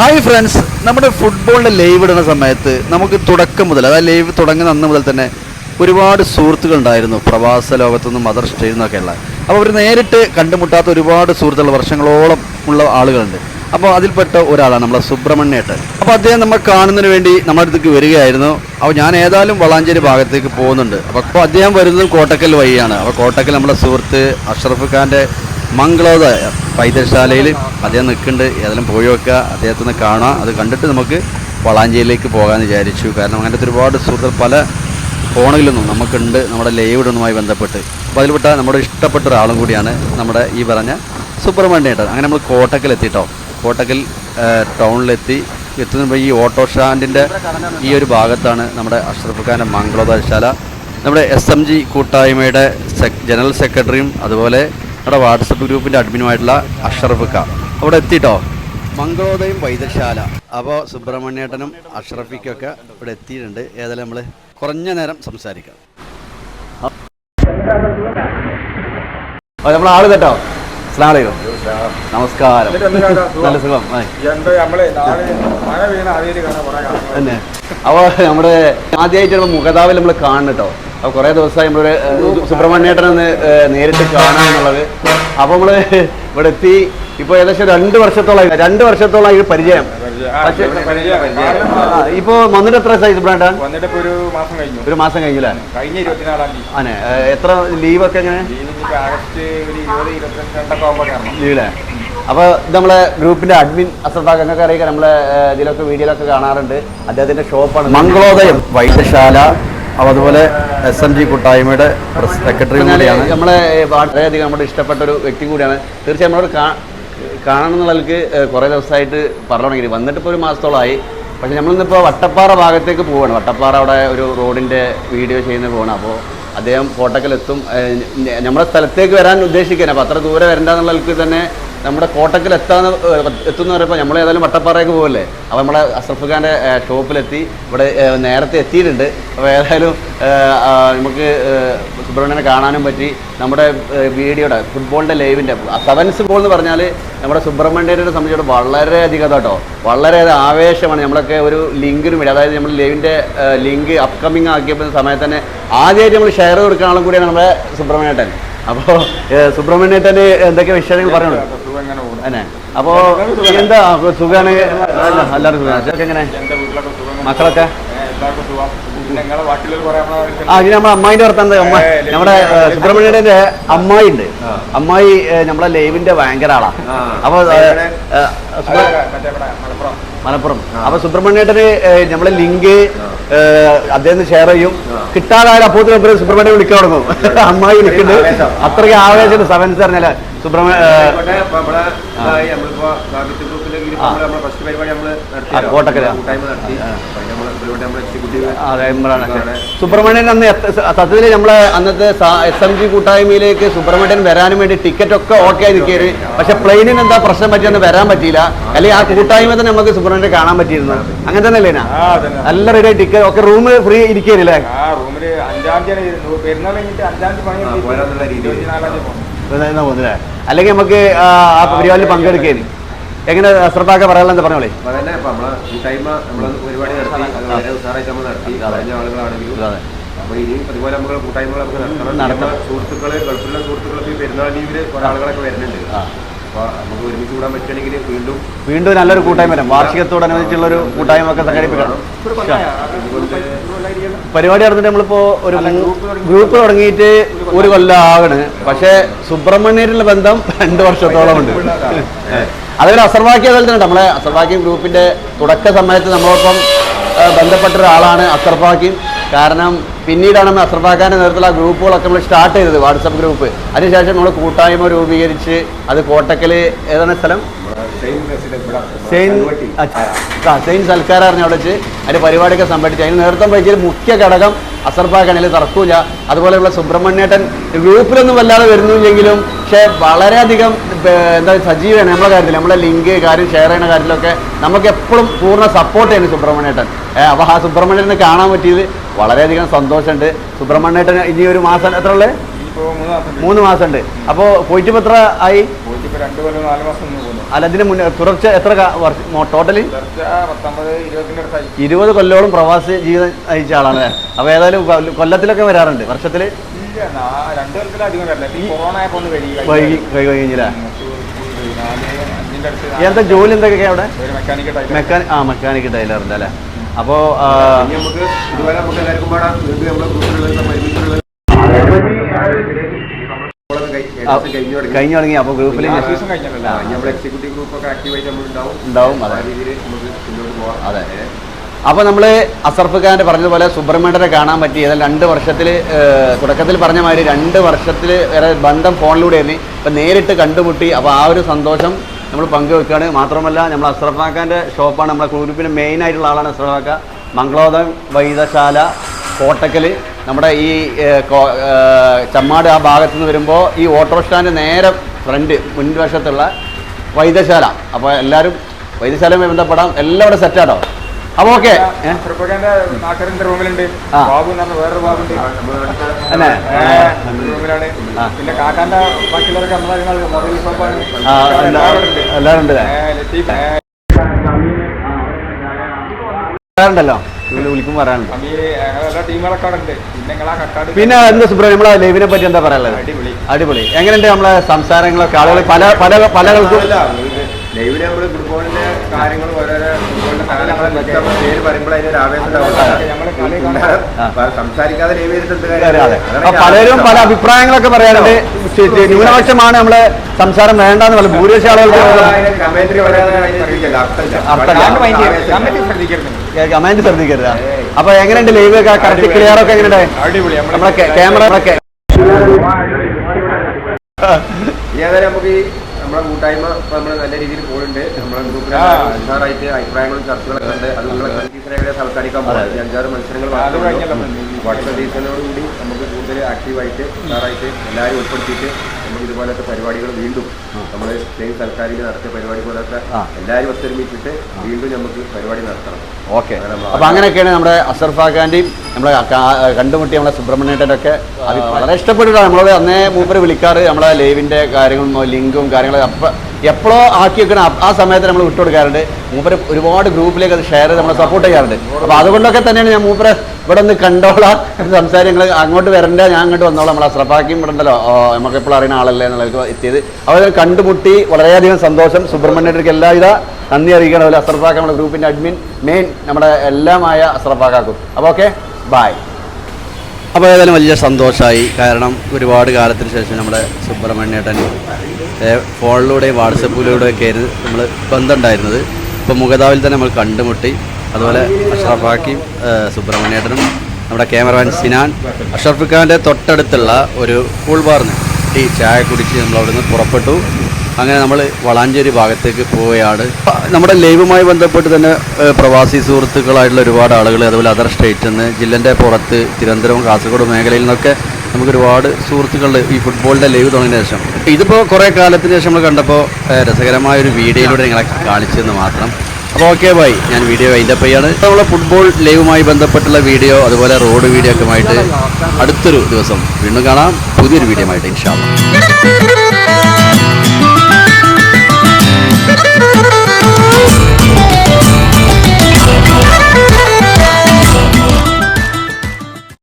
Hi friends നമ്മുടെ ഫുട്ബോളിന്റെ live ഇടുന്ന സമയത്ത് നമുക്ക് തുടക്കം മുതൽ അതായത് ലൈവ് തുടങ്ങുന്ന അന്ന് മുതൽ തന്നെ ഒരുപാട് സുഹൃത്തുക്കൾ ഉണ്ടായിരുന്നു. പ്രവാസ ലോകത്തുനിന്നും മദർ സ്റ്റേജിൽ നിന്നൊക്കെയുള്ള അപ്പോൾ അവർ നേരിട്ട് കണ്ടുമുട്ടാത്ത ഒരുപാട് സുഹൃത്തുക്കൾ വർഷങ്ങളോളം ഉള്ള ആളുകളുണ്ട്. അപ്പോൾ അതിൽപ്പെട്ട ഒരാളാണ് നമ്മളെ സുബ്രഹ്മണ്യേട്ടൻ അപ്പോൾ അദ്ദേഹം നമ്മൾ കാണുന്നതിന് വേണ്ടി നമ്മുടെ അടുത്തേക്ക് വരികയായിരുന്നു. അപ്പോൾ ഞാൻ ഏതായാലും വളാഞ്ചേരി ഭാഗത്തേക്ക് പോകുന്നുണ്ട്. അപ്പോൾ അപ്പോൾ അദ്ദേഹം വരുന്നത് കോട്ടക്കൽ വഴിയാണ്. അപ്പോൾ കോട്ടക്കൽ നമ്മുടെ സുഹൃത്ത് അഷ്റഫ് ഖാന്റെ മംഗളോദയ പൈതൃശാലയിൽ അദ്ദേഹം നിൽക്കുന്നുണ്ട്. ഏതെങ്കിലും പോയി വെക്കുക അദ്ദേഹത്തിനെ കാണാം അത് കണ്ടിട്ട് നമുക്ക് വളാഞ്ചേരിയിലേക്ക് പോകാമെന്ന് വിചാരിച്ചു. കാരണം അങ്ങനത്തെ ഒരുപാട് സുഹൃത്തുക്കൾ പല ഫോണിൽ നിന്നും നമുക്കുണ്ട്. നമ്മുടെ ലൈവ് ബന്ധപ്പെട്ട്. അപ്പോൾ അതിൽപ്പെട്ട നമ്മുടെ ഇഷ്ടപ്പെട്ട ഒരാളും കൂടിയാണ് നമ്മുടെ ഈ പറഞ്ഞ സുബ്രഹ്മണ്യേട്ടൻ അങ്ങനെ നമ്മൾ കോട്ടക്കൽ എത്തിട്ടോ കോട്ടക്കൽ ടൗണിലെത്തി. എത്തുമ്പോൾ ഈ ഓട്ടോ സ്റ്റാൻഡിന്റെ ഈ ഒരു ഭാഗത്താണ് നമ്മുടെ അഷ്റഫ് ഖാന്റെ മംഗളോദയശാല നമ്മുടെ എസ് എം ജി കൂട്ടായ്മയുടെ ജനറൽ സെക്രട്ടറിയും അതുപോലെ നമ്മുടെ വാട്സപ്പ് ഗ്രൂപ്പിന്റെ അഡ്മിനുമായിട്ടുള്ള അഷറഫ് ഖാൻ. അവിടെ എത്തിട്ടോ മംഗളോദയം വൈദ്യശാല. അപ്പോൾ സുബ്രഹ്മണ്യേട്ടനും അഷറഫിക്കൊക്കെ ഇവിടെ എത്തിയിട്ടുണ്ട്. ഏതായാലും നമ്മൾ കുറഞ്ഞ നേരം സംസാരിക്കാം. നമ്മൾ ആൾ കേട്ടോ. അസ്ലാം വലൈക്കും നമസ്കാരം. നല്ല സുഖം. തന്നെ അപ്പോൾ നമ്മുടെ ആദ്യമായിട്ട് നമ്മൾ മുഖതാവിൽ നമ്മൾ കാണുന്നു കേട്ടോ. അപ്പോൾ കുറേ ദിവസമായി നമ്മളൊരു സുബ്രഹ്മണ്യേട്ടനെ നേരിട്ട് കാണുക എന്നുള്ളത്. അപ്പോൾ നമ്മൾ ഇവിടെ എത്തി. ഇപ്പോൾ ഏകദേശം രണ്ട് വർഷത്തോളം രണ്ട് വർഷത്തോളം ഇത് പരിചയം. പക്ഷേ ഇപ്പോൾ വന്നിട്ട് എത്ര സൈസ് സുബ്രഹ്മണ്യേട്ടൻ വന്നിട്ട് ഇപ്പൊ ഒരു മാസം കഴിഞ്ഞു. ഒരു മാസം കഴിഞ്ഞില്ലേ? കഴിഞ്ഞ ഇരുപത്തിനാലാം തീയതി. ആനെ ഏഹ്, എത്ര ലീവൊക്കെ എങ്ങനെ? ആഗസ്റ്റ് ഒരു ഇരുപത് ഇരുപത്തിരണ്ടൊക്കെ ആകുമ്പോൾ കയറണം. ലീവിലെ അപ്പോൾ ഇത് നമ്മളെ ഗ്രൂപ്പിന്റെ അഡ്മിൻ അസർദാഖ് എന്നൊക്കെ അറിയിക്കാം. നമ്മളെ ഇതിലൊക്കെ വീഡിയോയിലൊക്കെ കാണാറുണ്ട്. അദ്ദേഹത്തിന്റെ ഷോപ്പാണ്. മംഗളോദയം വൈദ്യശാല അപ്പോൾ അതുപോലെ എസ് എൻ ജി കൂട്ടായ്മയുടെ സെക്രട്ടറി കൂടിയാണ് നമ്മളെ വളരെയധികം നമ്മുടെ ഇഷ്ടപ്പെട്ട ഒരു വ്യക്തി കൂടിയാണ് തീർച്ചയായും നമ്മളോട് കാണണം എന്നുള്ളവർക്ക് കുറേ ദിവസമായിട്ട് പറഞ്ഞുണ്ടെങ്കിൽ വന്നിട്ട് ഇപ്പോൾ ഒരു മാസത്തോളമായി പക്ഷേ നമ്മളിന്നിപ്പോൾ വട്ടപ്പാറ ഭാഗത്തേക്ക് പോവാണ് വട്ടപ്പാറ അവിടെ ഒരു റോഡിന്റെ വീഡിയോ ചെയ്യുന്ന പോവാണ് അപ്പോൾ അദ്ദേഹം കോട്ടക്കലെത്തും നമ്മുടെ സ്ഥലത്തേക്ക് വരാൻ ഉദ്ദേശിക്കുകയാണ് അപ്പോൾ അത്ര ദൂരെ വരണ്ടെന്നുള്ളവർക്ക് തന്നെ നമ്മുടെ കോട്ടക്കൽ എത്താന്ന് എത്തുന്ന പറയുമ്പോൾ നമ്മൾ ഏതായാലും വട്ടപ്പാറയൊക്കെ പോകല്ലേ അപ്പോൾ നമ്മളെ അസഫ് ഖാന്റെ ഷോപ്പിലെത്തി. ഇവിടെ നേരത്തെ എത്തിയിട്ടുണ്ട്. അപ്പോൾ ഏതായാലും നമുക്ക് സുബ്രഹ്മണ്യനെ കാണാനും പറ്റി. നമ്മുടെ വീഡിയോയുടെ ഫുട്ബോളിന്റെ ലൈവിന്റെ സെവൻസ് ബോൾ എന്ന് പറഞ്ഞാൽ നമ്മുടെ സുബ്രഹ്മണ്യനെ വളരെ വളരെയധികം കേട്ടോ വളരെ ആവേശമാണ്. നമ്മളൊക്കെ ഒരു ലിങ്കിന് വേണ്ടി അതായത് നമ്മൾ ലൈവിന്റെ ലിങ്ക് അപ്കമിങ് ആക്കിയപ്പോൾ സമയത്ത് തന്നെ ആദ്യമായിട്ട് നമ്മൾ ഷെയർ കൊടുക്കാനുള്ള കൂടിയാണ് നമ്മുടെ സുബ്രഹ്മണ്യേട്ടൻ. അപ്പോൾ സുബ്രഹ്മണ്യേട്ടന് എന്തൊക്കെ വിഷയങ്ങൾ പറയണു അന്നെ അപ്പോൾ എന്താ സുഖമാണ് സുഖമാണ് അച്ഛനൊക്കെ എങ്ങനെ? മക്കളൊക്കെ? ആ ഇനി നമ്മുടെ അമ്മായിന്റെ വർത്തമാനം അമ്മ നമ്മുടെ സുബ്രഹ്മണ്യന്റെ അമ്മായി ഉണ്ട്. അമ്മായി നമ്മളെ ലൈവിന്റെ ഭയങ്കര ആളാ. അപ്പൊ മലപ്പുറം. അപ്പൊ സുബ്രഹ്മണ്യേട്ടന് നമ്മളെ ലിങ്ക് അദ്ദേഹം ഷെയർ ചെയ്യും. കിട്ടാതായാലും അപ്പോൾ സുബ്രഹ്മണ്യം വിളിക്കാൻ തുടങ്ങും അമ്മായി വിളിക്കുന്നുണ്ട്. അത്രയ്ക്ക് ആവേശം സെവൻസ് പറഞ്ഞാൽ സുബ്രഹ്മണ്യ ഏ, അതെ. സുബ്രഹ്മണ്യൻ അന്ന് സത്യത്തിൽ നമ്മളെ അന്നത്തെ എസ് എം ജി കൂട്ടായ്മയിലേക്ക് സുബ്രഹ്മണ്യൻ വരാനും വേണ്ടി ടിക്കറ്റ് ഒക്കെ ഓക്കെ ആയി നിൽക്കിയത് പക്ഷെ പ്ലെയിനിന് എന്താ പ്രശ്നം പറ്റിയെന്ന് വരാൻ പറ്റിയില്ല. അല്ലെങ്കിൽ ആ കൂട്ടായ്മ തന്നെ നമുക്ക് സുബ്രഹ്മണ്യൻ കാണാൻ പറ്റിയിരുന്നു. അങ്ങനെ തന്നെ അല്ലേ നല്ല റെഡി ടിക്കറ്റ് ഒക്കെ റൂം ഫ്രീ പോകുന്നില്ലേ? അല്ലെങ്കിൽ നമുക്ക് ആ പരിപാടിയിൽ പങ്കെടുക്കുകയും എങ്ങനെ ശ്രദ്ധാക്കെ പറയാനുള്ള പറഞ്ഞോളേ. അതന്നെ ഇപ്പൊ നമ്മളെ കൂട്ടായ്മ നമ്മൾ പരിപാടി നടത്തി അത്. വളരെ ഉഷാറായിട്ട് നമ്മൾ നടത്തി കഴിഞ്ഞ ആളുകളാണെങ്കിലും. അതെ. ഇനിയും അതുപോലെ നമ്മൾ കൂട്ടായ്മകൾ നമുക്ക് നടത്തണം. നടത്തണം. നമ്മളെ സുഹൃത്തുക്കൾ ഗൾഫിലുള്ള സുഹൃത്തുക്കളൊക്കെ ഈ പെരുന്നാൾ ലീവിൽ കുറെ ആളുകളൊക്കെ വരുന്നുണ്ട്. അപ്പോൾ നമുക്ക് ഒരുമിച്ച് കൂടാൻ പറ്റുകയാണെങ്കിൽ വീണ്ടും വീണ്ടും നല്ലൊരു കൂട്ടായ്മ വരാം. വാർഷികത്തോടനുബന്ധിച്ചുള്ള ഒരു കൂട്ടായ്മ ഒക്കെ സംഘടിപ്പിക്കണം പരിപാടി നടന്നിട്ട് നമ്മളിപ്പോ ഒരു ഗ്രൂപ്പ് തുടങ്ങിയിട്ട് ഒരു കൊല്ലം. ആകണ് പക്ഷേ സുബ്രഹ്മണ്യനുള്ള ബന്ധം രണ്ട് വർഷത്തോളം ഉണ്ട് അതുപോലെ അസർവാക്കി അതുപോലെ തന്നെ നമ്മളെ അസർവാക്കി ഗ്രൂപ്പിന്റെ തുടക്ക സമയത്ത് നമ്മളോടൊപ്പം ബന്ധപ്പെട്ട ഒരാളാണ് അസർഫാക്കിം കാരണം പിന്നീടാണ് നമ്മൾ അസർഫാഖാന്റെ നേരത്തിൽ ആ ഗ്രൂപ്പുകളൊക്കെ നമ്മൾ സ്റ്റാർട്ട് ചെയ്തത് വാട്സപ്പ് ഗ്രൂപ്പ്. അതിനുശേഷം നമ്മൾ കൂട്ടായ്മ രൂപീകരിച്ച് അത് കോട്ടക്കൽ ഏതാണ് സ്ഥലം? സെയിൻ സൽക്കാരം അറിഞ്ഞ അവിടെ വെച്ച് അതിന്റെ പരിപാടിയൊക്കെ സംഘടിച്ചു അതിന് നേതൃത്വം വെച്ചാൽ മുഖ്യ ഘടകം അസർഫാഖാനിൽ തറക്കൂല അതുപോലെയുള്ള സുബ്രഹ്മണ്യേട്ടൻ ഗ്രൂപ്പിലൊന്നും വല്ലാതെ വരുന്നില്ലെങ്കിലും പക്ഷേ വളരെയധികം എന്താ സജീവമാണ് നമ്മളെ കാര്യത്തിൽ നമ്മളെ ലിങ്ക് കാര്യം ഷെയർ ചെയ്യുന്ന കാര്യത്തിലൊക്കെ നമുക്ക് എപ്പോഴും പൂർണ സപ്പോർട്ട് ചെയ്യുന്നു സുബ്രഹ്മണ്യേട്ടൻ. അപ്പോൾ ആ സുബ്രഹ്മണ്യനെ കാണാൻ പറ്റിയത് വളരെയധികം സന്തോഷമുണ്ട്. സുബ്രഹ്മണ്യേട്ടൻ ഇനി ഒരു മാസം എത്ര ഉള്ളത് മൂന്ന് മാസമുണ്ട്. അപ്പോൾ പോയിട്ട് എത്ര ആയി? പോയിട്ട് രണ്ട് കൊല്ലം നാല് മാസം അല്ല അതിന് മുന്നേ തുടർച്ച എത്ര ടോട്ടലി? ഇരുപത് കൊല്ലോളം പ്രവാസി ജീവിതം നയിച്ച ആളാണ്. അപ്പൊ ഏതായാലും കൊല്ല- കൊല്ലത്തിലൊക്കെ വരാറുണ്ട്. വർഷത്തിൽ? എന്താ ജോലി എന്തൊക്കെ അവിടെ? മെക്കാനിക് ആ മെക്കാനിക് ടൈലറിന്റെ അല്ലേ? അപ്പോ ആ, ഇനി നമുക്ക് ഇതുവരെ നമുക്ക് എല്ലാവർക്കും പാടാം വീണ്ടും നമ്മളെ ഗ്രൂപ്പിലുള്ള പരിമിതികളുള്ള ആ, കഴിഞ്ഞു തുടങ്ങി. അപ്പോൾ ഗ്രൂപ്പിൽ എക്സിക്യൂട്ടീവ് ഗ്രൂപ്പ് ഒക്കെ ആക്റ്റീവായിട്ട് നമ്മൾ ഉണ്ടാവും. ഉണ്ടാവും ആ അതെ. രീതിയിൽ നമുക്ക് മുന്നോട്ട് പോകാം അതെ. അപ്പോൾ നമ്മൾ അസർഫ് ഖാന്റെ പറഞ്ഞതുപോലെ സുബ്രഹ്മണ്യനെ കാണാൻ പറ്റി. ഏതായാലും രണ്ട് വർഷത്തിൽ തുടക്കത്തിൽ പറഞ്ഞ മാതിരി രണ്ട് വർഷത്തിൽ വരെ ബന്ധം ഫോണിലൂടെ ആയിരുന്നു. ഇപ്പം നേരിട്ട് കണ്ടുമുട്ടി. അപ്പോൾ ആ ഒരു സന്തോഷം നമ്മൾ പങ്കുവെക്കുകയാണ് മാത്രമല്ല നമ്മൾ അസ്രഫ് ഖാന്റെ ഷോപ്പാണ്. നമ്മുടെ ഗ്രൂപ്പിന്റെ മെയിൻ ആയിട്ടുള്ള ആളാണ് അസ്രഫ് ഖാൻ മംഗളോദം വൈദശാല കോട്ടക്കൽ നമ്മുടെ ഈ ചമ്മാട് ആ ഭാഗത്തു നിന്ന് വരുമ്പോൾ ഈ ഓട്ടോ സ്റ്റാൻഡ് നേരെ ഫ്രണ്ട് മുൻവശത്തുള്ള വൈദ്യശാല. അപ്പോൾ എല്ലാവരും വൈദ്യശാലയുമായി ബന്ധപ്പെടാം. എല്ലാം ഇവിടെ സെറ്റാട്ടോ അപ്പോൾ ഓക്കെ റൂമിലുണ്ട്. ബാബു വേറൊരു ബാബുണ്ട്. അല്ലേ? റൂമിലാണ്. ആ. പിന്നെ കാക്കാന്റെ ബാക്കിയുള്ളവരൊക്കെ എല്ലാവരും ഉണ്ട് പറയാറുണ്ടല്ലോ വിളിക്കും പറയാറുണ്ട്. പിന്നെ എന്താ സുബ്രഹ്മണ്യം നമ്മളെ ലൈവിനെ പറ്റി എന്താ പറയാനുള്ളത്? അടിപൊളി. അടിപൊളി. എങ്ങനെയുണ്ട് നമ്മളെ സംസാരങ്ങളൊക്കെ? ആളുകൾ പല പല ലൈവിൽ നമ്മൾ ഫുട്ബോളിന്റെ കാര്യങ്ങൾ ഓരോരോ ഫുട്ബോളിന്റെ പേര് പറയുമ്പോൾ അതിനൊരു ആവേശം സംസാരിക്കാതെ ലൈവ് പലരും പല. അഭിപ്രായങ്ങളൊക്കെ പറയാറുണ്ട്. ന്യൂനപക്ഷമാണ് നമ്മളെ സംസാരം വേണ്ടെന്ന് പറഞ്ഞു ഭൂരിപക്ഷം ആളുകൾക്ക് പറയാതെ അതിന് കമാൻഡ് ശ്രദ്ധിക്കരുത്. അപ്പൊ എങ്ങനെയുണ്ട് ലൈവ് ഒക്കെ? കറക്റ്റ് ക്ലിയർ ഒക്കെ എങ്ങനെയുണ്ട്? അടിപൊളി. ക്യാമറ ഒക്കെ ഏതായാലും നമുക്ക് ഈ നമ്മുടെ കൂട്ടായ്മ ഇപ്പൊ നമ്മൾ നല്ല രീതിയിൽ പോകുന്നുണ്ട് നമ്മുടെ ഗ്രൂപ്പിൽ. ഉഷാറായിട്ട് അഭിപ്രായങ്ങളും ചർച്ചകളൊക്കെ ഉണ്ട്. അത് നിങ്ങളെ സീസണെ സംസാരിക്കാൻ. പോകുന്നത് അഞ്ചാറ് മത്സരങ്ങൾ. അടുത്ത നമുക്ക് കൂടുതൽ ആക്റ്റീവായിട്ട് ഉഷാറായിട്ട് എല്ലാവരും ഉൾപ്പെടുത്തിയിട്ട് നമുക്ക് ഇതുപോലത്തെ പരിപാടികൾ വീണ്ടും നമ്മൾ സെയിം സർക്കാരിൽ നടത്തിയ പരിപാടി പോലത്തെ. എല്ലാവരും ഒത്തൊരുമിച്ചിട്ട് വീണ്ടും നമുക്ക് പരിപാടി നടത്തണം. ഓക്കെ. അപ്പൊ അങ്ങനെയൊക്കെയാണ് നമ്മുടെ അസർഫാഖാന്റെയും നമ്മളെ കണ്ടുമുട്ടി നമ്മളെ സുബ്രഹ്മണ്യേട്ടനൊക്കെ അത് വളരെ ഇഷ്ടപ്പെട്ടിട്ടാണ് നമ്മളോട് അന്നേ മൂപ്പര് വിളിക്കാറ് നമ്മളെ ലൈവിന്റെ കാര്യങ്ങളും ലിങ്കും കാര്യങ്ങളും. അപ്പൊ എപ്പോഴോ ആക്കി വെക്കണം ആ- സമയത്ത് നമ്മൾ വിട്ടുകൊടുക്കാറുണ്ട്. മൂപ്പര് ഒരുപാട് ഗ്രൂപ്പിലേക്ക് അത് ഷെയർ ചെയ്ത് നമ്മളെ സപ്പോർട്ട് ചെയ്യാറുണ്ട്. അപ്പോൾ അതുകൊണ്ടൊക്കെ തന്നെയാണ് ഞാൻ മൂപ്പരെ ഇവിടെ ഒന്ന് കണ്ടോളാം. സംസാരങ്ങൾ അങ്ങോട്ട് വരണ്ട ഞാൻ അങ്ങോട്ട് വന്നോളാം. നമ്മളെ അസ്രഫാക്കിയും ഇവിടെ ഉണ്ടല്ലോ നമുക്ക് അറിയുന്ന ആളല്ലേ എന്നുള്ളത് എത്തിയത്. അവരെ കണ്ടുമുട്ടി വളരെയധികം സന്തോഷം. സുബ്രഹ്മണ്യർക്ക് എല്ലാവിധ നന്ദി അറിയിക്കണം. അതുപോലെ അസ്രഫാക്ക നമ്മുടെ ഗ്രൂപ്പിന്റെ അഡ്മിൻ മെയിൻ നമ്മുടെ എല്ലാമായ അസ്രഫാക്കാക്കും. അപ്പോൾ ഓക്കെ ബായ് അപ്പോൾ ഏതായാലും വലിയ സന്തോഷമായി കാരണം ഒരുപാട് കാലത്തിന് ശേഷം നമ്മുടെ സുബ്രഹ്മണ്യേട്ടൻ ഫോണിലൂടെയും വാട്സപ്പിലൂടെയൊക്കെ ആയിരുന്നു നമ്മൾ ബന്ധമുണ്ടായിരുന്നത്. ഇപ്പോൾ മുഖതാവിൽ തന്നെ നമ്മൾ കണ്ടുമുട്ടി. അതുപോലെ അഷ്റഫാക്കിയും സുബ്രഹ്മണ്യേട്ടനും നമ്മുടെ ക്യാമറമാൻ സിനാൻ അഷ്റഫ് ഖാന്റെ തൊട്ടടുത്തുള്ള ഒരു കൂൾ ബാറിന് ടീ ചായ കുടിച്ച് നമ്മൾ അവിടുന്ന് പുറപ്പെട്ടു. അങ്ങനെ നമ്മൾ വളാഞ്ചേരി ഭാഗത്തേക്ക് പോവുകയാണ്. നമ്മുടെ ലൈവുമായി ബന്ധപ്പെട്ട് തന്നെ പ്രവാസി സുഹൃത്തുക്കളായിട്ടുള്ള ഒരുപാട് ആളുകൾ അതുപോലെ അതർ സ്റ്റേറ്റിൽ നിന്ന് ജില്ലന്റെ പുറത്ത് തിരുവനന്തപുരം കാസർഗോഡ് മേഖലയിൽ നിന്നൊക്കെ നമുക്ക് ഒരുപാട് സുഹൃത്തുക്കൾ ഈ ഫുട്ബോളിന്റെ ലൈവ് തുടങ്ങിയ ശേഷം. ഇതിപ്പോൾ കുറേ കാലത്തിന് ശേഷം നമ്മൾ കണ്ടപ്പോൾ രസകരമായ ഒരു വീഡിയോയിലൂടെ നിങ്ങളെ കാണിച്ചെന്ന് മാത്രം. അപ്പോൾ ഓക്കെ ബൈ ഞാൻ വീഡിയോ അതിന്റെ പയ്യാണ് നമ്മളെ ഫുട്ബോൾ ലൈവുമായി ബന്ധപ്പെട്ടുള്ള വീഡിയോ അതുപോലെ റോഡ് വീഡിയോ ഒക്കെ ആയിട്ട് അടുത്തൊരു ദിവസം വീണ്ടും കാണാം. പുതിയൊരു വീഡിയോ ആയിട്ട് ഇൻഷാല്ല